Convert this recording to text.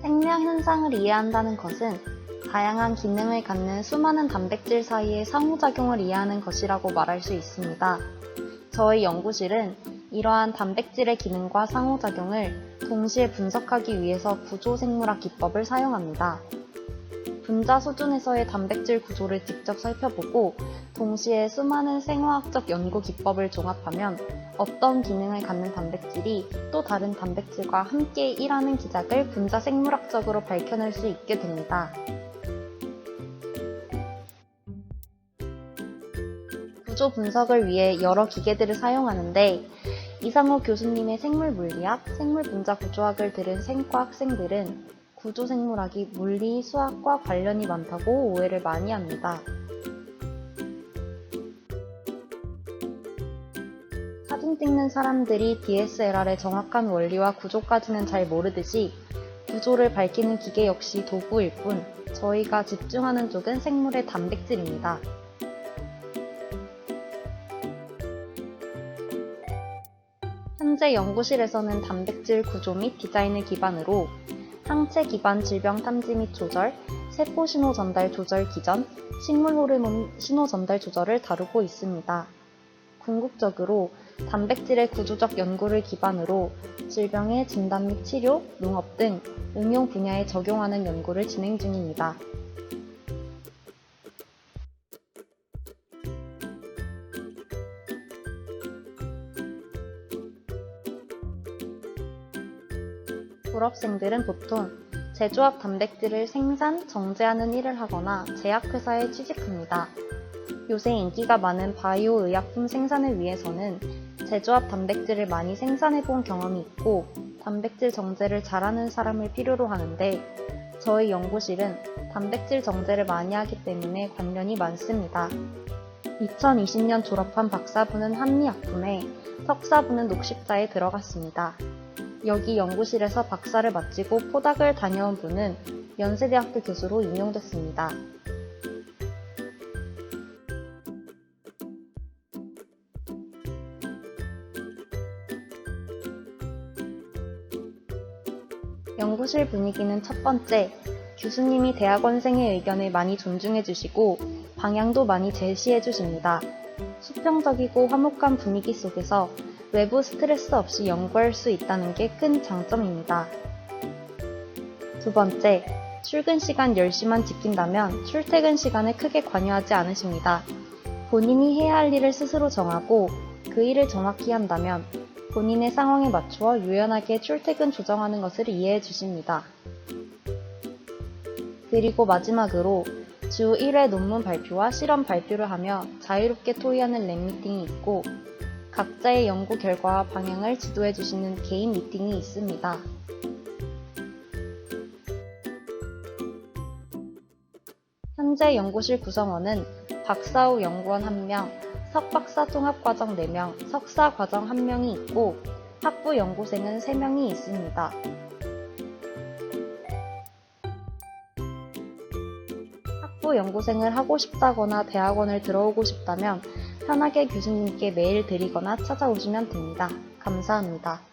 생명 현상을 이해한다는 것은 다양한 기능을 갖는 수많은 단백질 사이의 상호작용을 이해하는 것이라고 말할 수 있습니다. 저희 연구실은 이러한 단백질의 기능과 상호작용을 동시에 분석하기 위해서 구조생물학 기법을 사용합니다. 분자 수준에서의 단백질 구조를 직접 살펴보고 동시에 수많은 생화학적 연구 기법을 종합하면 어떤 기능을 갖는 단백질이 또 다른 단백질과 함께 일하는 기작을 분자 생물학적으로 밝혀낼 수 있게 됩니다. 구조 분석을 위해 여러 기계들을 사용하는데 이상호 교수님의 생물 물리학, 생물 분자 구조학을 들은 생과 학생들은 구조 생물학이 물리, 수학과 관련이 많다고 오해를 많이 합니다. 사진 찍는 사람들이 DSLR의 정확한 원리와 구조까지는 잘 모르듯이 구조를 밝히는 기계 역시 도구일 뿐 저희가 집중하는 쪽은 생물의 단백질입니다. 현재 연구실에서는 단백질 구조 및 디자인을 기반으로 항체 기반 질병 탐지 및 조절, 세포 신호 전달 조절 기전, 식물 호르몬 신호 전달 조절을 다루고 있습니다. 궁극적으로 단백질의 구조적 연구를 기반으로 질병의 진단 및 치료, 농업 등 응용 분야에 적용하는 연구를 진행 중입니다. 졸업생들은 보통 제조합 단백질을 생산, 정제하는 일을 하거나 제약회사에 취직합니다. 요새 인기가 많은 바이오 의약품 생산을 위해서는 제조합 단백질을 많이 생산해 본 경험이 있고 단백질 정제를 잘하는 사람을 필요로 하는데 저희 연구실은 단백질 정제를 많이 하기 때문에 관련이 많습니다. 2020년 졸업한 박사부는 한미약품에 석사부는 녹십자에 들어갔습니다. 여기 연구실에서 박사를 마치고 포닥을 다녀온 분은 연세대학교 교수로 임용됐습니다. 연구실 분위기는 첫 번째, 교수님이 대학원생의 의견을 많이 존중해 주시고 방향도 많이 제시해 주십니다. 수평적이고 화목한 분위기 속에서 외부 스트레스 없이 연구할 수 있다는 게 큰 장점입니다. 두 번째, 출근 시간 10시만 지킨다면 출퇴근 시간에 크게 관여하지 않으십니다. 본인이 해야 할 일을 스스로 정하고 그 일을 정확히 한다면 본인의 상황에 맞추어 유연하게 출퇴근 조정하는 것을 이해해 주십니다. 그리고 마지막으로 주 1회 논문 발표와 실험 발표를 하며 자유롭게 토의하는 랩 미팅이 있고 각자의 연구 결과와 방향을 지도해 주시는 개인 미팅이 있습니다. 현재 연구실 구성원은 박사 후 연구원 1명, 석박사 통합과정 4명, 석사 과정 1명이 있고 학부 연구생은 3명이 있습니다. 학부 연구생을 하고 싶다거나 대학원을 들어오고 싶다면 편하게 교수님께 메일 드리거나 찾아오시면 됩니다. 감사합니다.